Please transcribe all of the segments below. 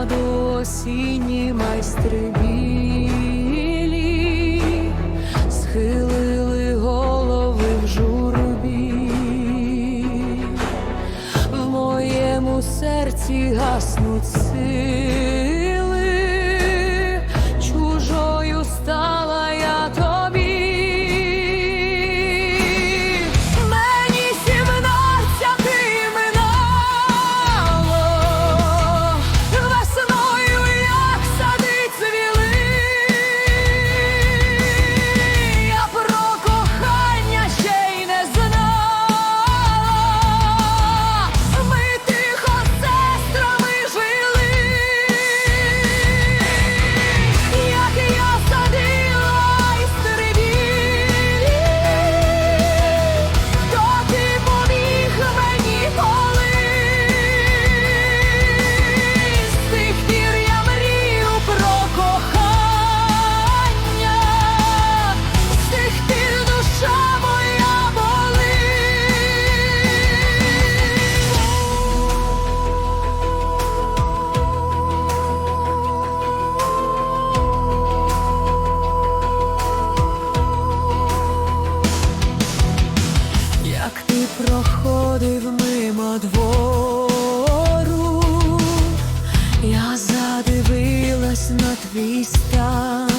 ладу осінні майстри білі, схилили голови в журбі, в моєму серці гаснуть сили. На твій стан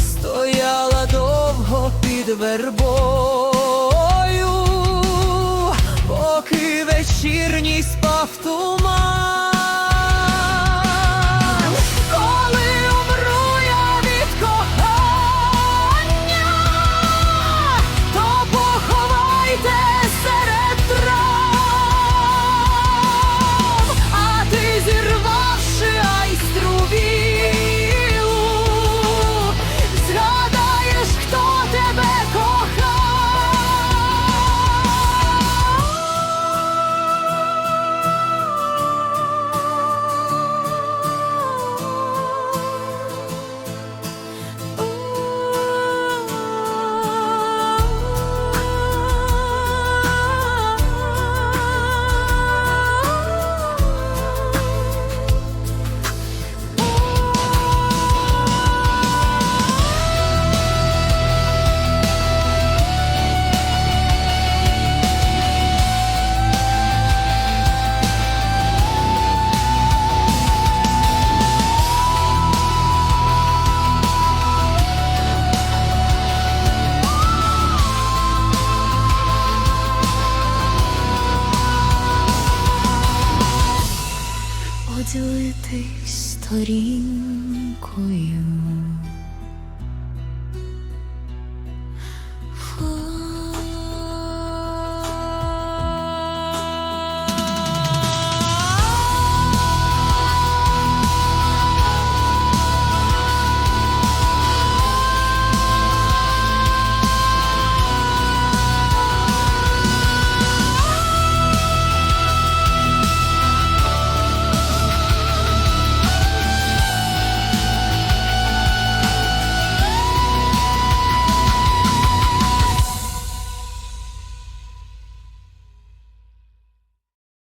стояла довго під вербою, поки вечір. цілити сторінкою.